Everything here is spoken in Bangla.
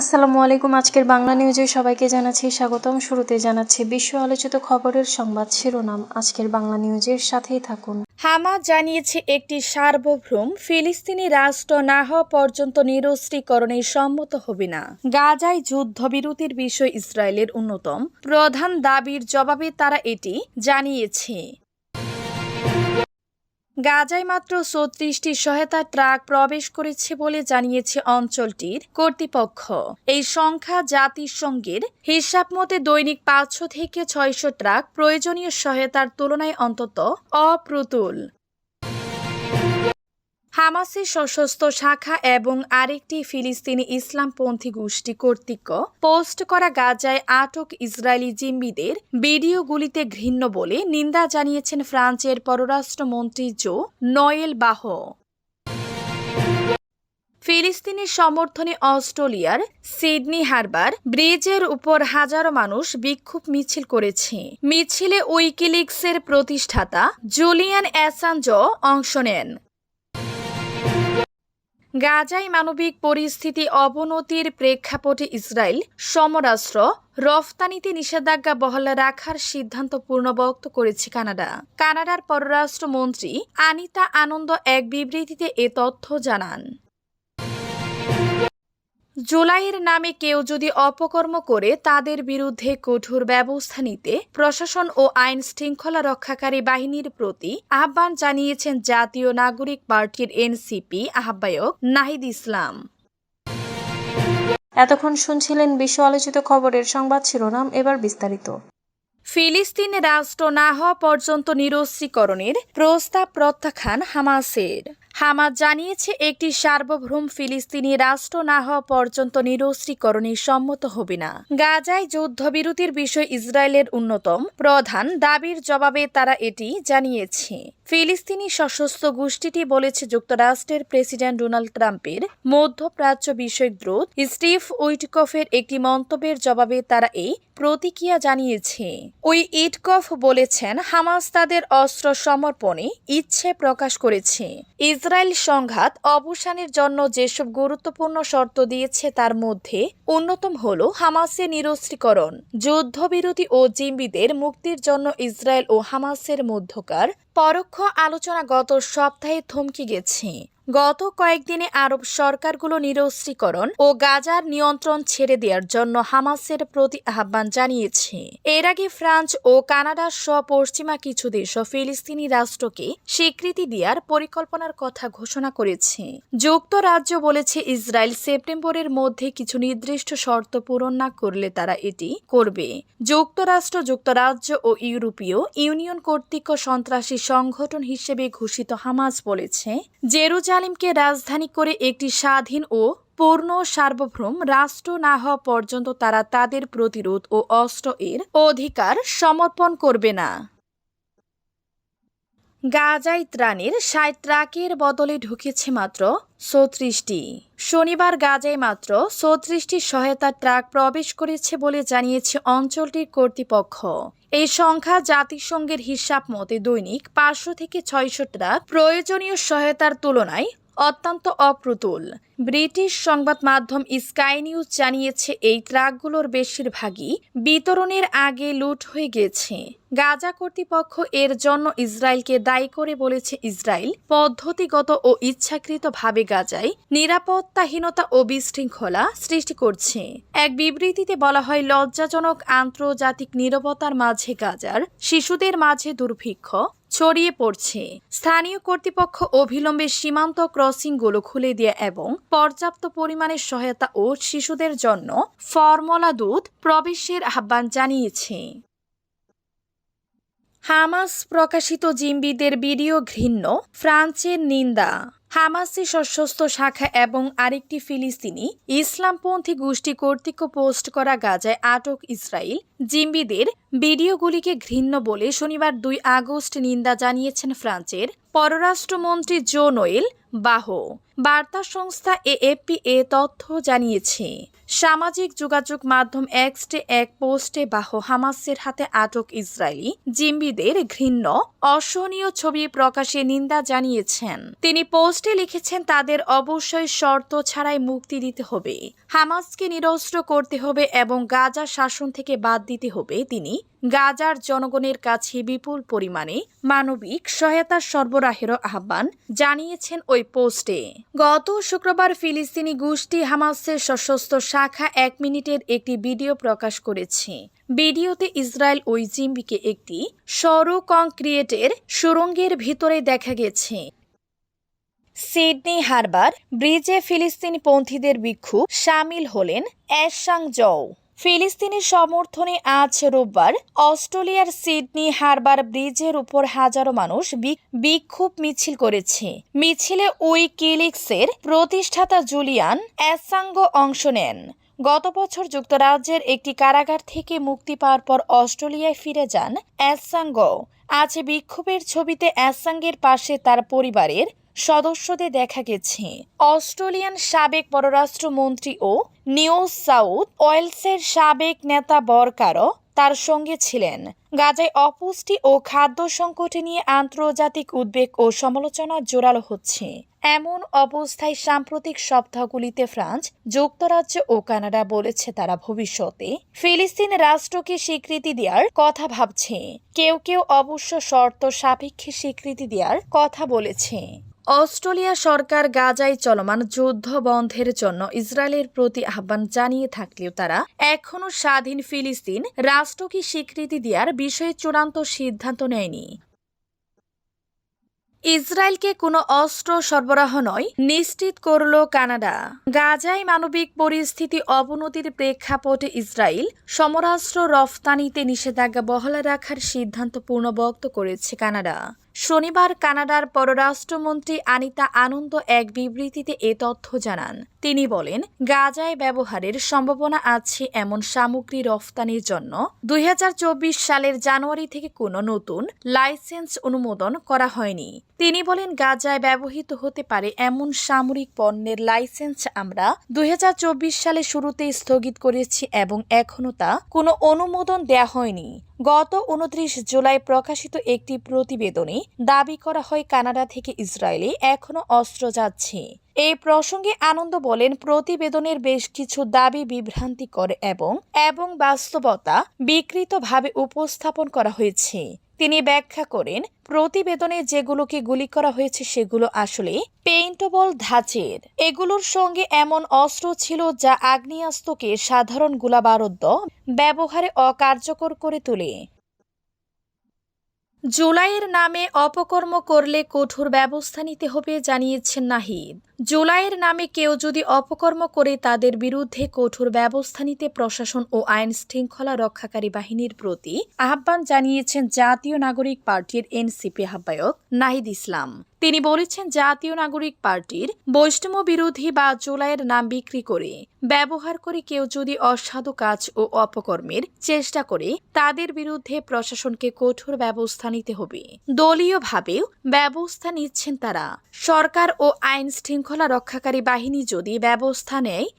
আসসালামু আলাইকুম, আজকের বাংলা নিউজে সবাইকে জানাচ্ছি স্বাগতম। শুরুতে জানাচ্ছি বিশ্ব আলোচিত খবরের সংবাদ শিরোনাম। আজকের বাংলা নিউজের সাথেই থাকুন। হামাস জানিয়েছে, একটি সার্বভৌম ফিলিস্তিনি রাষ্ট্র না হওয়া পর্যন্ত নিরস্ত্রীকরণে সম্মত হবে না। গাজায় যুদ্ধবিরতির বিষয় ইসরায়েলের অন্যতম প্রধান দাবির জবাবে তারা এটি জানিয়েছে। গাজায় মাত্র ছত্রিশটি সহায়তা ট্রাক প্রবেশ করেছে বলে জানিয়েছে অঞ্চলটির কর্তৃপক্ষ। এই সংখ্যা জাতিসংঘের হিসাব মতে দৈনিক পাঁচশো থেকে ছয়শো ট্রাক প্রয়োজনীয় সহায়তার তুলনায় অন্তত অপ্রতুল। হামাসের সশস্ত্র শাখা এবং আরেকটি ফিলিস্তিনি ইসলামপন্থী গোষ্ঠী কর্তৃক পোস্ট করা গাজায় আটক ইসরায়েলি জিম্বিদের ভিডিওগুলিতে ঘৃণ্য বলে নিন্দা জানিয়েছেন ফ্রান্সের পররাষ্ট্রমন্ত্রী জো নয়েল বাহ। ফিলিস্তিনি সমর্থনে অস্ট্রেলিয়ার সিডনি হারবার ব্রিজের উপর হাজারো মানুষ বিক্ষোভ মিছিল করেছে। মিছিলে উইকিলিক্সের প্রতিষ্ঠাতা জুলিয়ান অ্যাসাঞ্জ অংশ নেন। গাজায় মানবিক পরিস্থিতি অবনতির প্রেক্ষাপটে ইসরায়েল সমরাস্ত্র রফতানিতে নিষেধাজ্ঞা বহাল রাখার সিদ্ধান্ত পূর্ণবক্ত করেছে কানাডা। কানাডার পররাষ্ট্রমন্ত্রী আনিতা আনন্দ এক বিবৃতিতে এ তথ্য জানান। জুলাইয়ের নামে কেউ যদি অপকর্ম করে তাদের বিরুদ্ধে কঠোর ব্যবস্থা নিতে প্রশাসন ও আইন শৃঙ্খলা রক্ষাকারী বাহিনীর প্রতি আহ্বান জানিয়েছেন জাতীয় নাগরিক পার্টির এনসিপি আহ্বায়ক নাহিদ ইসলাম। এতক্ষণ শুনছিলেন বিশ্ব আলোচিত খবরের সংবাদ শিরোনাম এবার বিস্তারিত। ফিলিস্তিন রাষ্ট্র না হওয়া পর্যন্ত নিরস্ত্রীকরণের প্রস্তাব প্রত্যাখ্যান হামাসের। হামাস জানিয়েছে, একটি সার্বভৌম ফিলিস্তিনি রাষ্ট্র না হওয়া পর্যন্ত নিরস্ত্রীকরণে সম্মত হবে না। গাজায় যুদ্ধবিরতির বিষয় ইসরায়েলের অন্যতম প্রধান দাবির জবাবে তারা এটি জানিয়েছে। ফিলিস্তিনি সশস্ত্র গোষ্ঠীটি বলেছে, যুক্তরাষ্ট্রের প্রেসিডেন্ট ডোনাল্ড ট্রাম্পের মধ্যপ্রাচ্য বিষয়ক দ্রুত স্টিভ উইটকফের একটি মন্তব্যের জবাবে তারা এই প্রতিক্রিয়া জানিয়েছে। ওই ইটকফ বলেছেন, হামাস তাদের অস্ত্র সমর্পণে ইচ্ছে প্রকাশ করেছে। সংঘাত অবসানের জন্য যেসব গুরুত্বপূর্ণ শর্ত দিয়েছে তার মধ্যে অন্যতম হল হামাসের নিরস্ত্রীকরণ, যুদ্ধবিরতি ও জিম্বিদের মুক্তির জন্য ইসরায়েল ও হামাসের মধ্যকার পরোক্ষ আলোচনা গত সপ্তাহে থমকে গেছে। গত কয়েকদিনে আরব সরকারগুলো নিরস্ত্রীকরণ ও গাজার নিয়ন্ত্রণ ছেড়ে দেওয়ার জন্য হামাসের প্রতি আহ্বান জানিয়েছে। এর আগে ফ্রান্স ও কানাডার সহ পশ্চিমা কিছু দেশও ফিলিস্তিনি রাষ্ট্রকে স্বীকৃতি দেওয়ার পরিকল্পনার কথা ঘোষণা করেছে। যুক্তরাজ্য বলেছে, ইসরায়েল সেপ্টেম্বরের মধ্যে কিছু নির্দিষ্ট শর্ত পূরণ না করলে তারা এটি করবে। যুক্তরাষ্ট্র, যুক্তরাজ্য ও ইউরোপীয় ইউনিয়ন কর্তৃক সন্ত্রাসী সংগঠন হিসেবে ঘোষিত হামাজ বলেছে, জেরুজালিমকে রাজধানী করে একটি স্বাধীন ও পূর্ণ সার্বভৌম রাষ্ট্র না হওয়া পর্যন্ত তারা তাদের প্রতিরোধ ও অস্ত্র এর অধিকার সমর্পণ করবে না। গাজায় ত্রাণের ষাট ট্রাকের বদলে ঢুকেছে মাত্র চৌত্রিশটি শনিবার গাজায় মাত্র চৌত্রিশটি সহায়তা ট্রাক প্রবেশ করেছে বলে জানিয়েছে অঞ্চলটির কর্তৃপক্ষ। এই সংখ্যা জাতিসংঘের হিসাব মতে দৈনিক পাঁচশো থেকে ছয়শো ট্রাক প্রয়োজনীয় সহায়তার তুলনায় অত্যন্ত অপ্রতুল। ব্রিটিশ সংবাদ মাধ্যম স্কাই নিউজ জানিয়েছে, এই ট্রাকগুলোর বেশিরভাগই বিতরণের আগে লুট হয়ে গেছে। গাজা কর্তৃপক্ষ এর জন্য ইসরায়েলকে দায়ী করে বলেছে, ইসরায়েল পদ্ধতিগত ও ইচ্ছাকৃতভাবে গাজায় নিরাপত্তাহীনতা ও বিশৃঙ্খলা সৃষ্টি করছে। এক বিবৃতিতে বলা হয়, লজ্জাজনক আন্তর্জাতিক নিরবতার মাঝে গাজার শিশুদের মাঝে দুর্ভিক্ষ ছড়িয়ে পড়ছে। স্থানীয় কর্তৃপক্ষ অভিলম্বে সীমান্ত ক্রসিংগুলো খুলে দিয়ে এবং পর্যাপ্ত পরিমাণে সহায়তা ও শিশুদের জন্য ফর্মলা দুধ প্রবেশের আহ্বান জানিয়েছে। হামাস প্রকাশিত জিম্বিদের ভিডিও ঘৃণ্য, ফ্রান্সের নিন্দা। হামাসের সশস্ত্র শাখা এবং আরেকটি ফিলিস্তিনি ইসলামপন্থী গোষ্ঠী কর্তৃক পোস্ট করা গাজায় আটক ইসরায়েল জিম্বিদের ভিডিওগুলিকে ঘৃণ্য বলে শনিবার দুই আগস্ট নিন্দা জানিয়েছেন ফ্রান্সের পররাষ্ট্রমন্ত্রী জো নোয়েল বাহো। বার্তা সংস্থা এএপি এ তথ্য জানিয়েছে। সামাজিক যোগাযোগ মাধ্যম এক্সটে এক পোস্টে বাহ হামাসের হাতে আটক ইসরায়েলি। জিম্বিদের ঘৃণ্য, অসহনীয় ছবি প্রকাশে নিন্দা জানিয়েছেন। তিনি পোস্টে লিখেছেন, তাদের অবশ্যই শর্ত ছাড়াই মুক্তি দিতে হবে। হামাসকে নিরস্ত্র করতে হবে এবং গাজা শাসন থেকে বাদ দিতে হবে। তিনি, গাজার জনগণের কাছে বিপুল পরিমাণে মানবিক সহায়তা সরবরাহের আহ্বান জানিয়েছেন ওই পোস্টে। গত শুক্রবার ফিলিস্তিনি গোষ্ঠী হামাসের সশস্ত্র শাখা এক মিনিটের একটি ভিডিও প্রকাশ করেছে। ভিডিওতে ইসরায়েল ওই জিম্বিকে একটি সরু কংক্রিয়েটের সুরঙ্গের ভিতরে দেখা গেছে। সিডনি হারবার, ব্রিজে ফিলিস্তিনি পন্থীদের বিক্ষোভ সামিল হলেন অ্যাশাং জৌ ফিলিস্তিনি সমর্থনে আজ রোববার অস্ট্রেলিয়ার সিডনি হারবার ব্রিজের উপর হাজারো মানুষ বিক্ষোভ মিছিল করেছে। মিছিলে উইকিলিক্সের প্রতিষ্ঠাতা জুলিয়ান অ্যাসাঙ্গ অংশ নেন। গত বছর যুক্তরাজ্যের একটি কারাগার থেকে মুক্তি পাওয়ার পর অস্ট্রেলিয়ায় ফিরে যান অ্যাসাঙ্গ। আজ বিক্ষোভের ছবিতে অ্যাসাঙ্গের পাশে তার পরিবারের সদস্যদের দেখা গেছে। অস্ট্রেলিয়ান সাবেক পররাষ্ট্রমন্ত্রী ও নিউ সাউথ ওয়েলসের সাবেক নেতা বরকারও তার সঙ্গে ছিলেন। গাজায় অপুষ্টি ও খাদ্য সংকটে নিয়ে আন্তর্জাতিক উদ্বেগ ও সমালোচনা জোরালো হচ্ছে। এমন অবস্থায় সাম্প্রতিক সপ্তাহগুলিতে ফ্রান্স, যুক্তরাজ্য ও কানাডা বলেছে তারা ভবিষ্যতে ফিলিস্তিন রাষ্ট্রকে স্বীকৃতি দেওয়ার কথা ভাবছে। কেউ কেউ অবশ্য শর্ত সাপেক্ষে স্বীকৃতি দেওয়ার কথা বলেছে। অস্ট্রেলিয়া সরকার গাজায় চলমান যুদ্ধ বন্ধের জন্য ইসরায়েলের প্রতি আহ্বান জানিয়ে থাকলেও তারা এখনও স্বাধীন ফিলিস্তিন রাষ্ট্রকে স্বীকৃতি দেওয়ার বিষয়ে চূড়ান্ত সিদ্ধান্ত নেয়নি। ইসরায়েলকে কোনো অস্ত্র সরবরাহ নয়, নিশ্চিত করল কানাডা। গাজায় মানবিক পরিস্থিতি অবনতির প্রেক্ষাপটে ইসরায়েল সমরাস্ত্র রফতানিতে নিষেধাজ্ঞা বহাল রাখার সিদ্ধান্ত পূর্ণবক্ত করেছে কানাডা। শনিবার কানাডার পররাষ্ট্রমন্ত্রী আনিতা আনন্দ এক বিবৃতিতে এ তথ্য জানান। তিনি বলেন, গাজায় ব্যবহারের সম্ভাবনা আছে এমন সামগ্রী রফতানির জন্য। দুই হাজার চব্বিশ সালের জানুয়ারি থেকে কোনো নতুন লাইসেন্স অনুমোদন করা হয়নি। তিনি বলেন, গাজায় ব্যবহৃত হতে পারে এমন সামরিক পণ্যের লাইসেন্স আমরা দুই হাজার চব্বিশ সালে শুরুতে স্থগিত করেছি এবং এখনও তা কোনো অনুমোদন দেয়া হয়নি। গত উনত্রিশ জুলাই প্রকাশিত একটি প্রতিবেদনে দাবি করা হয়, কানাডা থেকে ইসরায়েলে এখনও অস্ত্র যাচ্ছে। এই প্রসঙ্গে আনন্দ বলেন, প্রতিবেদনের বেশ কিছু দাবি বিভ্রান্তিকর এবং এবং বাস্তবতা বিকৃতভাবে উপস্থাপন করা হয়েছে। তিনি ব্যাখ্যা করেন, প্রতিবেদনে যেগুলোকে গুলি করা হয়েছে সেগুলো আসলে পেইন্টবল ধাঁচের। এগুলোর সঙ্গে এমন অস্ত্র ছিল যা আগ্নেয়াস্ত্রকে সাধারণ গোলাবারুদ্ধ ব্যবহারে অকার্যকর করে তোলে। জুলাইয়ের নামে অপকর্ম করলে কঠোর ব্যবস্থা নিতে হবে জানিয়েছেন নাহিদ। জুলাইয়ের নামে কেউ যদি অপকর্ম করে তাদের বিরুদ্ধে কঠোর ব্যবস্থা নিতে প্রশাসন ও আইন শৃঙ্খলা রক্ষাকারী বাহিনীর প্রতি আহ্বান জানিয়েছেন জাতীয় নাগরিক পার্টির এনসিপি আহ্বায়ক নাহিদ ইসলাম। তিনি বলেছেন জাতীয় নাগরিক পার্টির বৈষ্ণব বিরোধী বা জুলাইয়ের নাম বিক্রি করে ব্যবহার করে কেউ যদি অসাধু কাজ ও অপকর্মের চেষ্টা করে তাদের বিরুদ্ধে প্রশাসনকে কঠোর ব্যবস্থা নিতে হবে। দলীয়ভাবেও ব্যবস্থা নিচ্ছেন তারা। সরকার ও আইন শৃঙ্খলা রক্ষাকারী বাহিনী যদি ব্যবস্থা নেয়